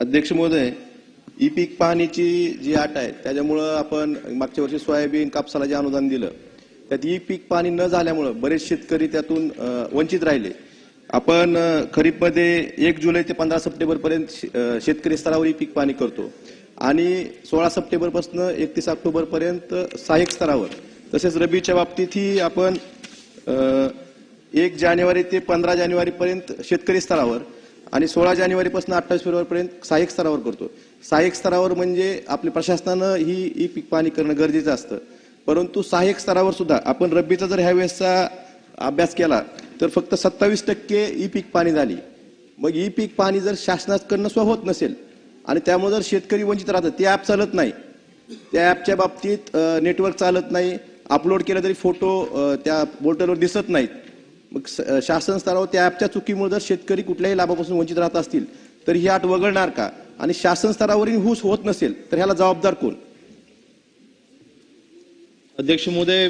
अध्यक्ष महोदय ई पीक पाहणीची जी आट आहे त्याच्यामुळं आपण मागच्या वर्षी सोयाबीन कापसाला जे अनुदान दिलं त्यात ई पीक पाणी न झाल्यामुळं बरेच शेतकरी त्यातून वंचित राहिले. आपण खरीपमध्ये एक जुलै ते पंधरा सप्टेंबर पर्यंत शेतकरी स्तरावर ई पीक पाणी करतो. आणि सोळा सप्टेंबरपासून एकतीस ऑक्टोबर पर्यंत सहाय्यक स्तरावर तसेच रबीच्या बाबतीतही आपण एक जानेवारी ते पंधरा जानेवारी पर्यंत शेतकरी स्तरावर आणि सोळा जानेवारीपासून अठ्ठावीस फेब्रुवारीपर्यंत सहाय्यक स्तरावर करतो. सहाय्यक स्तरावर म्हणजे आपल्या प्रशासनानं ही ई पीक पाणी करणं गरजेचं असतं. परंतु सहाय्यक स्तरावर सुद्धा आपण रब्बीचा जर ह्या वेळेसचा अभ्यास केला तर फक्त सत्तावीस टक्के ई पीक पाणी झाली. मग ई पीक पाणी जर शासनाकडनं स्व होत नसेल आणि त्यामुळे जर शेतकरी वंचित राहतात ते ॲप चालत नाही. त्या ॲपच्या बाबतीत नेटवर्क चालत नाही. अपलोड केलं तरी फोटो त्या पोर्टलवर दिसत नाहीत. मग शासन स्तरावर त्या ॲपच्या चुकीमुळे जर शेतकरी कुठल्याही लाभापासून वंचित राहत असतील तर ही आट वगळणार का? आणि शासन स्तरावरील हुस होत नसेल तर ह्याला जबाबदार कोण? अध्यक्ष महोदय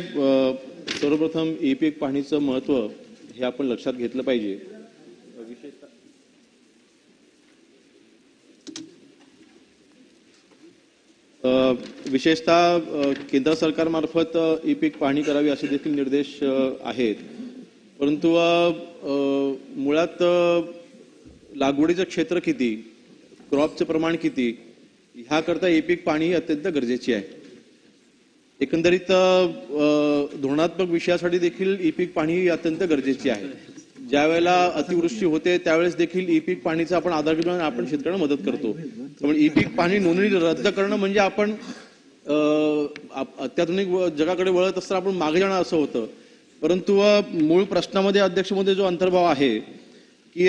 सर्वप्रथम ई पीक पाहणीचं महत्त्व हे आपण लक्षात घेतलं पाहिजे. विशेषतः विशेषतः केंद्र सरकारमार्फत ई पीक पाहणी करावी असे देखील निर्देश आहेत. परंतु मुळात लागवडीचं क्षेत्र किती क्रॉपचं प्रमाण किती ह्याकरता ई पीक पाणी अत्यंत गरजेची आहे. एकंदरीत धोरणात्मक विषयासाठी देखील ई पीक पाणी अत्यंत गरजेची आहे. ज्या वेळेला अतिवृष्टी होते त्यावेळेस देखील ई पीक पाणीचा आपण आधार घेऊन आपण शेतकऱ्यांना मदत करतो. त्यामुळे ई पीक पाणी नोंदणी रद्द करणं म्हणजे आपण अत्याधुनिक जगाकडे वळत असताना आपण मागे जाणं असं होतं. परंतु मूळ प्रश्नामध्ये अध्यक्षमध्ये जो अंतर्भाव आहे की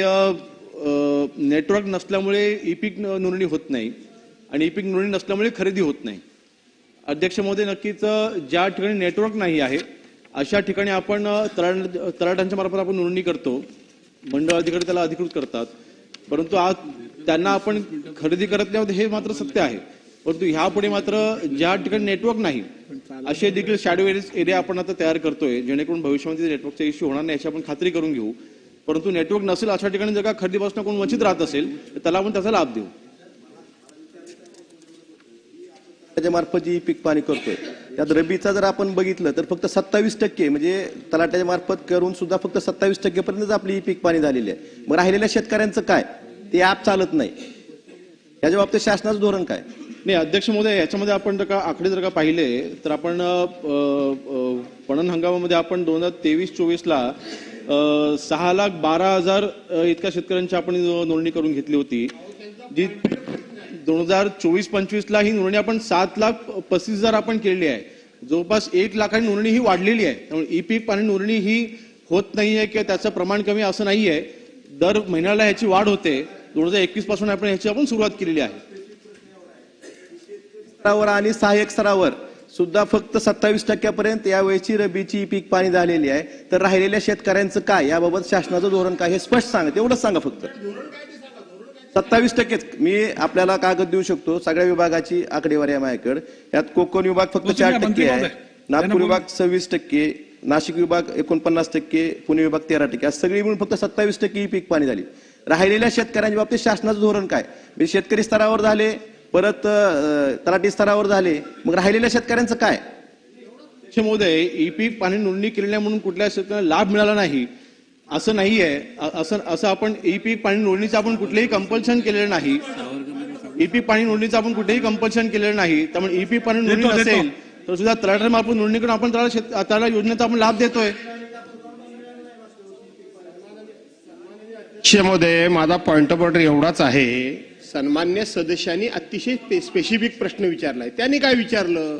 नेटवर्क नसल्यामुळे ई पीक नोंदणी होत नाही आणि ई पीक नोंदणी नसल्यामुळे खरेदी होत नाही. अध्यक्ष महोदय नक्कीच ज्या ठिकाणी नेटवर्क नाही आहे अशा ठिकाणी आपण अ, तलाट मार्फत आपण नोंदणी करतो. मंडळ अधिकारी त्याला अधिकृत करतात. परंतु आज त्यांना आपण खरेदी करत नाही आहोत हे मात्र सत्य आहे. परंतु ह्यापुढे मात्र ज्या ठिकाणी नेटवर्क नाही असे देखील शॅडो एरिया आपण आता तयार करतोय जेणेकरून भविष्यामध्ये नेटवर्कचा इश्यू होणार नाही याची आपण खात्री करून घेऊ. परंतु नेटवर्क नसेल अशा ठिकाणी जर का खरेदीपासून कोण वंचित राहत असेल तर त्याला आपण त्याचा लाभ देऊ. त्याच्या मार्फत जी पीक पाणी करतोय. त्यात रबीचा जर आपण बघितलं तर फक्त सत्तावीस टक्के म्हणजे तलाट्याच्या मार्फत करून सुद्धा फक्त सत्तावीस टक्केपर्यंतच आपली पीक पाणी झालेली आहे. मग राहिलेल्या शेतकऱ्यांचं काय? ते ॲप चालत नाही. याच्या बाबतीत शासनाचं धोरण काय? नाही अध्यक्ष महोदय याच्यामध्ये आपण जर का आकडे जर का पाहिले तर आपण पणन हंगामामध्ये आपण दोन हजार तेवीस चोवीसला सहा लाख बारा हजार इतक्या शेतकऱ्यांची आपण नोंदणी करून घेतली होती. जी दोन हजार चोवीस पंचवीसला ही नोंदणी आपण सात लाख पस्तीस हजार आपण केलेली आहे. जवळपास एक लाखांनी नोंदणी ही वाढलेली आहे. त्यामुळे ई पीक पाणी नोंदणी ही होत नाही आहे किंवा त्याचं प्रमाण कमी असं नाही आहे. दर महिन्याला ह्याची वाढ होते. दोन हजार एकवीसपासून आपण ह्याची आपण सुरुवात केलेली आहे. स्तरावर आणि सहाय्यक स्तरावर सुद्धा फक्त सत्तावीस टक्क्यापर्यंत यावेळेची रबीची पीक पाणी झालेली आहे. तर राहिलेल्या शेतकऱ्यांचं काय? याबाबत शासनाचं धोरण काय? हे स्पष्ट सांगा. तेवढंच सांगा फक्त. सत्तावीस टक्केच. मी आपल्याला कागद देऊ शकतो. सगळ्या विभागाची आकडेवारी आहे माझ्याकडे. यात कोकण विभाग फक्त चार टक्के आहे. नागपूर विभाग सव्वीस टक्के. नाशिक विभाग एकोणपन्नास टक्के. पुणे विभाग तेरा टक्के. आज सगळी मिळून फक्त सत्तावीस टक्के ही पीक पाणी झाली. राहिलेल्या शेतकऱ्यांच्या बाबतीत शासनाचं धोरण काय? म्हणजे शेतकरी स्तरावर झाले परत तलाठी स्तरावर झाले. मग राहिलेल्या शेतकऱ्यांचं काय? महोदय ई पीक पाणी नोंदणी केलेली नाही म्हणून कुठल्या शेतकऱ्याला लाभ मिळाला नाही असं नाहीये. अ- असं असं आपण ई पीक पाणी नोंदणीचं आपण कुठलेही कंपल्शन केलेलं नाही. ई पीक पाणी नोंदणीचं आपण कुठेही कंपल्शन केलेलं नाही. त्यामुळे ई पीक पाणी नोंदणी नसेल तर सुद्धा तलाठ्यामार्फत नोंदणी करून आपण त्याला शेत त्याला योजनेचा आपण लाभ देतोय. महोदय माझा पॉइंट ऑफ ऑर्डर एवढाच आहे. सन्मान्य सदस्यांनी अतिशय स्पेसिफिक प्रश्न विचारलाय. त्यांनी काय विचारलं?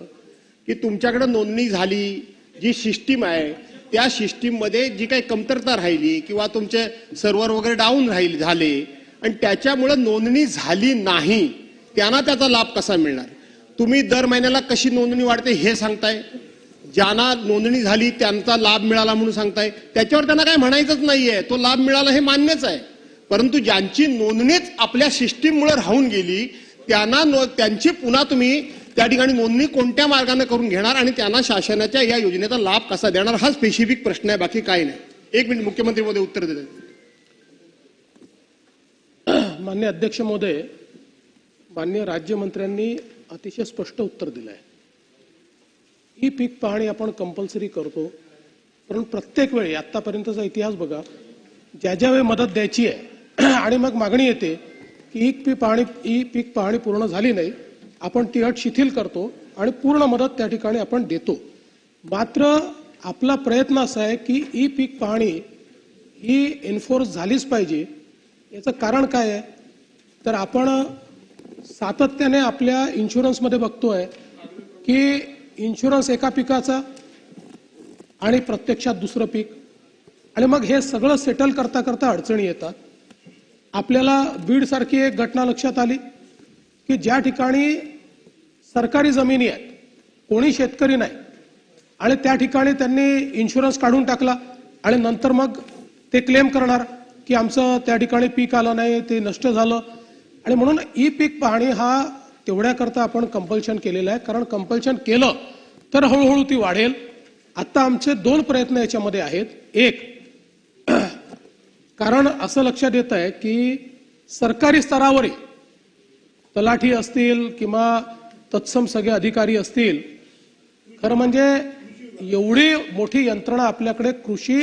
की तुमच्याकडे नोंदणी झाली जी सिस्टीम आहे त्या सिस्टीममध्ये जी काही कमतरता राहिली किंवा तुमचे सर्व्हर वगैरे डाऊन राहील झाले आणि त्याच्यामुळे नोंदणी झाली नाही त्यांना त्याचा लाभ कसा मिळणार? तुम्ही दर महिन्याला कशी नोंदणी वाढते हे सांगताय? ज्यांना नोंदणी झाली त्यांचा लाभ मिळाला म्हणून सांगताय. त्याच्यावर त्यांना काय म्हणायचंच नाहीये. तो लाभ मिळाला हे मान्यच आहे. परंतु ज्यांची नोंदणीच आपल्या सिस्टीममुळे राहून गेली त्यांना नो- त्यांची पुन्हा तुम्ही त्या ठिकाणी नोंदणी कोणत्या मार्गाने करून घेणार आणि त्यांना शासनाच्या या योजनेचा लाभ कसा देणार हा स्पेसिफिक प्रश्न आहे बाकी काही नाही. एक मिनिट मुख्यमंत्री मध्ये उत्तर देते मान्य अध्यक्ष महोदय मान्य राज्यमंत्र्यांनी अतिशय स्पष्ट उत्तर दिलं आहे ही पीक पाहणी आपण कंपल्सरी करतो पण प्रत्येक वेळी आतापर्यंतचा इतिहास बघा ज्या ज्या वेळी मदत द्यायची आहे आणि मग मागणी येते की ही पीक पाहणी ही पीक पाहणी पूर्ण झाली नाही आपण ती अट शिथिल करतो आणि पूर्ण मदत त्या ठिकाणी आपण देतो. मात्र आपला प्रयत्न असा आहे की ई पीक पाहणी ही एन्फोर्स झालीच पाहिजे. याचं कारण काय आहे? तर आपण सातत्याने आपल्या इन्शुरन्समध्ये बघतोय की इन्शुरन्स एका पिकाचा आणि प्रत्यक्षात दुसरं पीक. आणि मग हे सगळं सेटल करता करता अडचणी येतात. आपल्याला बीड सारखी एक घटना लक्षात आली की ज्या ठिकाणी सरकारी जमिनी आहेत कोणी शेतकरी नाही आणि त्या ठिकाणी त्यांनी इन्शुरन्स काढून टाकला आणि नंतर मग ते क्लेम करणार की आमचं त्या ठिकाणी पीक आलं नाही ते नष्ट झालं. आणि म्हणून ई पीक पाहणी हा तेवढ्याकरता आपण कंपल्शन केलेलं आहे. कारण कंपल्शन केलं तर हळूहळू ती वाढेल. आत्ता आमचे दोन प्रयत्न याच्यामध्ये आहेत. एक कारण असं लक्षात येत आहे की सरकारी स्तरावर तलाठी असतील किंवा तत्सम सगळे अधिकारी असतील खरं म्हणजे एवढी मोठी यंत्रणा आपल्याकडे कृषी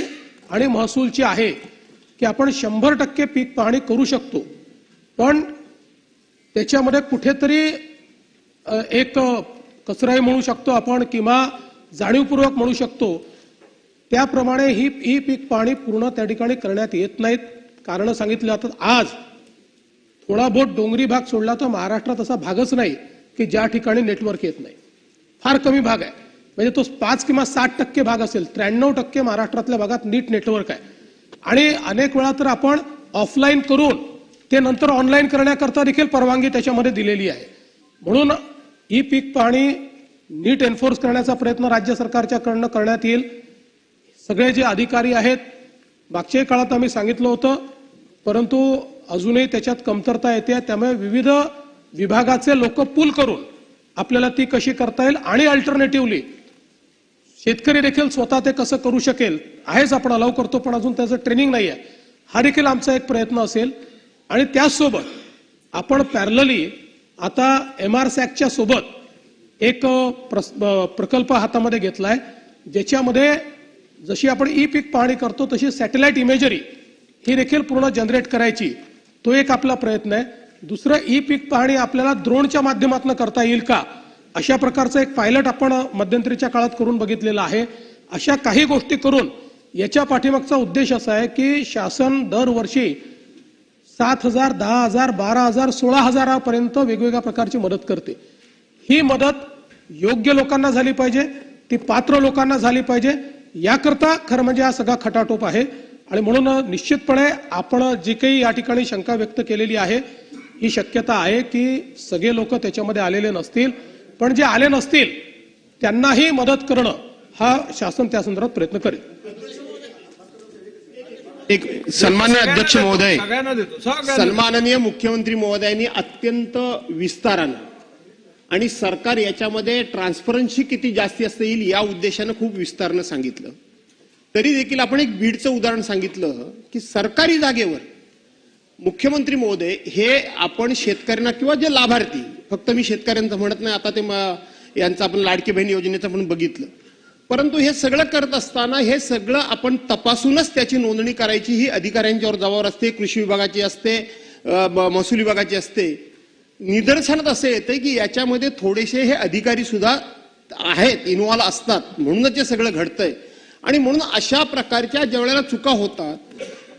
आणि महसूलची आहे की आपण शंभर टक्के पीक पाहणी करू शकतो. पण त्याच्यामध्ये कुठेतरी एक कचराही म्हणू शकतो आपण किंवा जाणीवपूर्वक म्हणू शकतो. त्याप्रमाणे ही ही पीक पाहणी पूर्ण त्या ठिकाणी करण्यात येत नाहीत. कारण सांगितले जातात आज थोडा बहुत डोंगरी भाग सोडला तर महाराष्ट्रात असा भागच नाही की ज्या ठिकाणी नेटवर्क येत नाही. फार कमी भाग आहे. म्हणजे तो पाच किंवा साठ टक्के भाग असेल त्र्याण्णव टक्के महाराष्ट्रातल्या भागात नीट नेटवर्क आहे. आणि अनेक वेळा तर आपण ऑफलाईन करून ते नंतर ऑनलाईन करण्याकरता देखील परवानगी त्याच्यामध्ये दिलेली आहे. म्हणून ही पीक पाहणी नीट एन्फोर्स करण्याचा प्रयत्न राज्य सरकारच्याकडनं करण्यात येईल. सगळे जे अधिकारी आहेत मागच्याही काळात आम्ही सांगितलं होतं परंतु अजूनही त्याच्यात कमतरता येते त्यामुळे विविध विभागाचे लोक पूल करून आपल्याला ती कशी करता येईल आणि अल्टरनेटिव्हली शेतकरी देखील स्वतः ते कसं करू शकेल आहेच आपण अलाव करतो पण अजून त्याचं ट्रेनिंग नाही आहे हा देखील आमचा एक प्रयत्न असेल. आणि त्याचसोबत आपण पॅरलली आता एम आर सॅकच्या सोबत एक प्रस- प्रकल्प हातामध्ये घेतला आहे ज्याच्यामध्ये जशी आपण ई पीक पाहणी करतो तशी सॅटेलाइट इमेजरी ही देखील पूर्ण जनरेट करायची. तो एक आपला प्रयत्न आहे. दुसरं ई पीक पाहणी आपल्याला द्रोणच्या माध्यमातून करता येईल का? अशा प्रकारचं एक पायलट आपण मध्यंतरीच्या काळात करून बघितलेलं आहे. अशा काही गोष्टी करून याच्या पाठीमागचा उद्देश असा आहे की शासन दरवर्षी सात हजार दहा हजार बारा हजार सोळा हजारापर्यंत वेगवेगळ्या प्रकारची मदत करते. ही मदत योग्य लोकांना झाली पाहिजे ती पात्र लोकांना झाली पाहिजे याकरता खरं म्हणजे हा सगळा खटाटोप आहे. आणि म्हणून निश्चितपणे आपण जी काही या ठिकाणी शंका व्यक्त केलेली आहे ही शक्यता आहे की सगळे लोक त्याच्यामध्ये आलेले नसतील. पण जे आले नसतील त्यांनाही मदत करणं हा शासन त्या संदर्भात प्रयत्न करेल. एक सन्मान्य अध्यक्ष महोदय. सन्माननीय मुख्यमंत्री महोदयांनी अत्यंत विस्तारानं आणि सरकार याच्यामध्ये ट्रान्सपरन्सी किती जास्ती असता येईल या उद्देशानं खूप विस्तारनं सांगितलं. तरी देखील आपण एक बीडचं उदाहरण सांगितलं की सरकारी जागेवर मुख्यमंत्री महोदय हे आपण शेतकऱ्यांना किंवा जे लाभार्थी फक्त मी शेतकऱ्यांचं म्हणत नाही आता ते यांचं आपण लाडकी बहीण योजनेचं पण बघितलं. परंतु हे सगळं करत असताना हे सगळं आपण तपासूनच त्याची नोंदणी करायची ही अधिकाऱ्यांच्यावर जबाबदार असते कृषी विभागाची असते महसूल विभागाची असते. निदर्शनात असं येते की याच्यामध्ये थोडेसे हे अधिकारी सुद्धा आहेत इन्व्हॉल्व असतात. म्हणूनच हे सगळं घडतंय. आणि म्हणून अशा प्रकारच्या ज्या वेळेला चुका होतात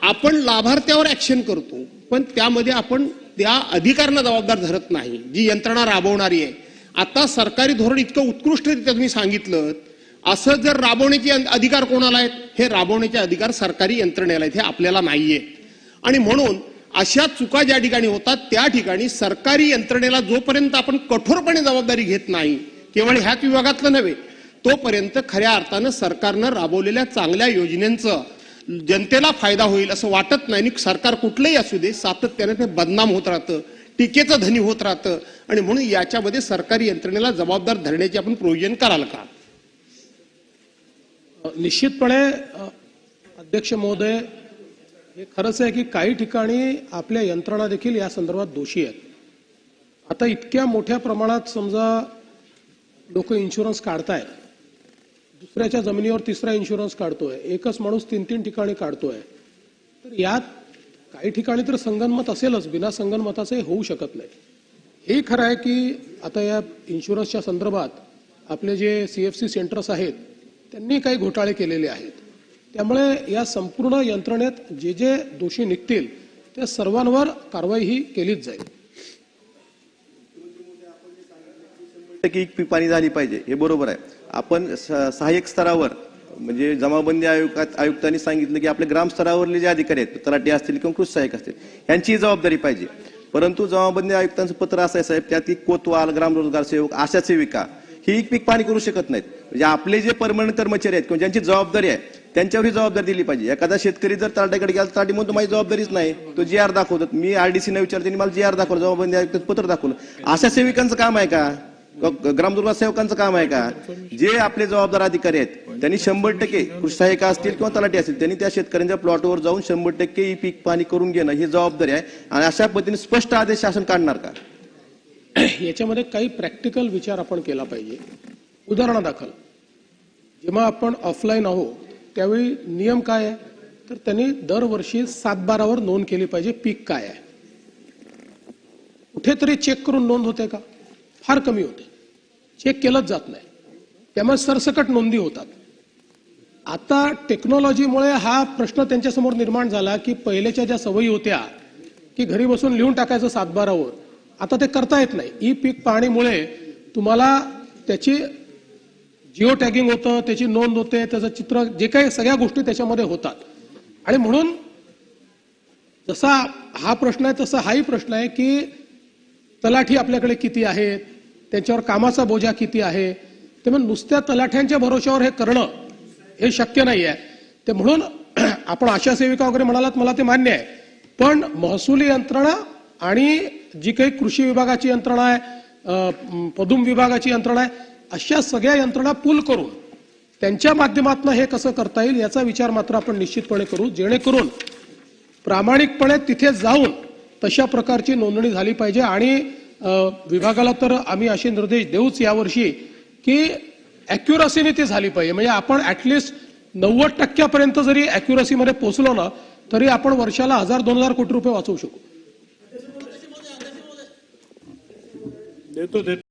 आपण लाभार्थ्यावर ऍक्शन करतो. पण त्यामध्ये आपण त्या अधिकाऱ्यांना जबाबदार धरत नाही. जी यंत्रणा राबवणारी आहे. आता सरकारी धोरण इतकं उत्कृष्टरित्या तुम्ही सांगितलं असं जर राबवण्याचे अधिकार कोणाला आहेत? हे राबवण्याचे अधिकार सरकारी यंत्रणेला आहेत. हे आपल्याला नाहीये. आणि म्हणून अशा चुका ज्या ठिकाणी होतात त्या ठिकाणी सरकारी यंत्रणेला जोपर्यंत आपण कठोरपणे जबाबदारी घेत नाही केवळ ह्याच विभागातलं नव्हे तोपर्यंत खऱ्या अर्थानं सरकारनं राबवलेल्या चांगल्या योजनेचं जनतेला फायदा होईल असं वाटत नाही आणि सरकार कुठलंही असू दे सातत्याने ते बदनाम होत राहतं टीकेचं धनी होत राहतं. आणि म्हणून याच्यामध्ये सरकारी यंत्रणेला जबाबदार धरण्याचे आपण प्रयोजन कराल का? निश्चितपणे अध्यक्ष महोदय हे खरंच आहे की काही ठिकाणी आपल्या यंत्रणा देखील या संदर्भात दोषी आहेत. आता इतक्या मोठ्या प्रमाणात समजा लोक इन्शुरन्स काढतायत. दुसऱ्याच्या जमिनीवर तिसरा इन्शुरन्स काढतोय. एकच माणूस तीन तीन ठिकाणी काढतोय. तर यात काही ठिकाणी तर संगनमत असेलच. बिना संगनमताचं हे होऊ शकत नाही. हे खरं आहे की आता या इन्शुरन्सच्या संदर्भात आपले जे सी एफ सी सेंटर्स आहेत त्यांनी काही घोटाळे केलेले आहेत. त्यामुळे या संपूर्ण यंत्रणेत जे जे दोषी निघतील त्या सर्वांवर कारवाई ही केलीच जाईल. टक्के पीक पाणी झाली पाहिजे हे बरोबर आहे. आपण सहाय्यक स्तरावर म्हणजे जमाबंदी आयोगात आयुक्तांनी सांगितलं की आपले ग्राम स्तरावरले जे अधिकारी आहेत तलाठी असतील किंवा कृषी सहाय्यक असतील यांची जबाबदारी पाहिजे. परंतु जमाबंदी आयुक्तांचं पत्र असं आहे साहेब त्यात की कोतवाल ग्रामरोजगार सेवक आशा सेविका ही पीक पाणी करू शकत नाहीत. म्हणजे आपले जे परमनंट कर्मचारी आहेत किंवा ज्यांची जबाबदारी आहे त्यांच्यावरही जबाबदारी दिली पाहिजे. एखादा शेतकरी जर तलाट्याकडे गेला तलाठी म्हणून माझी जबाबदारीच नाही. तो जी आर दाखवतात. मी आरडीसी न विचारते मला जी आर दाखवलं जबाबदारी पत्र दाखवलं. अशा सेविकांचं काम आहे का? ग- ग्रामदुर्गा सेवकांचं काम आहे का? जे आपले जबाबदार अधिकारी आहेत त्यांनी शंभर टक्के कृषी सहाय्यक असतील किंवा तलाठी असतील त्यांनी त्या शेतकऱ्यांच्या प्लॉटवर जाऊन शंभर टक्के ही पीक पाणी करून घेणं ही जबाबदारी आहे. आणि अशा पद्धतीने स्पष्ट आदेश शासन काढणार का? याच्यामध्ये काही प्रॅक्टिकल विचार आपण केला पाहिजे. उदाहरणादाखल जेव्हा आपण ऑफलाईन आहोत त्यावेळी नियम काय आहे? तर त्यांनी दरवर्षी सात बारावर नोंद केली पाहिजे पीक काय आहे. कुठेतरी चेक करून नोंद होते का? फार कमी होते. चेक केलंच जात नाही. त्यामुळे सरसकट नोंदी होतात. आता टेक्नॉलॉजीमुळे हा प्रश्न त्यांच्यासमोर निर्माण झाला की पहिल्याच्या ज्या सवयी होत्या की घरी बसून लिहून टाकायचं सातबारावर आता ते करता येत नाही. ई पीक पाहणीमुळे तुम्हाला त्याची जिओ टॅगिंग होतं त्याची नोंद होते त्याचं चित्र जे काही सगळ्या गोष्टी त्याच्यामध्ये होतात. आणि म्हणून जसा हा प्रश्न आहे तसा हाही प्रश्न आहे की तलाठी आपल्याकडे किती आहेत त्यांच्यावर कामाचा बोजा किती आहे त्यामुळे नुसत्या तलाठ्यांच्या भरोश्यावर हे करणं हे शक्य नाही आहे. ते म्हणून आपण आशा सेविका वगैरे म्हणालात मला ते मान्य आहे. पण महसुली यंत्रणा आणि जी काही कृषी विभागाची यंत्रणा आहे पदुम विभागाची यंत्रणा आहे अशा सगळ्या यंत्रणा पूल करून त्यांच्या माध्यमातून हे कसं करता येईल याचा विचार मात्र आपण निश्चितपणे करू जेणेकरून प्रामाणिकपणे तिथे जाऊन तशा प्रकारची नोंदणी झाली पाहिजे. आणि विभागाला तर आम्ही असे निर्देश देऊच यावर्षी की अॅक्युरसीने ती झाली पाहिजे. म्हणजे आपण ऍटलिस्ट नव्वद टक्क्यापर्यंत जरी अॅक्युरसीमध्ये पोहोचलो ना तरी आपण वर्षाला हजार दोन हजार कोटी रुपये वाचवू शकू.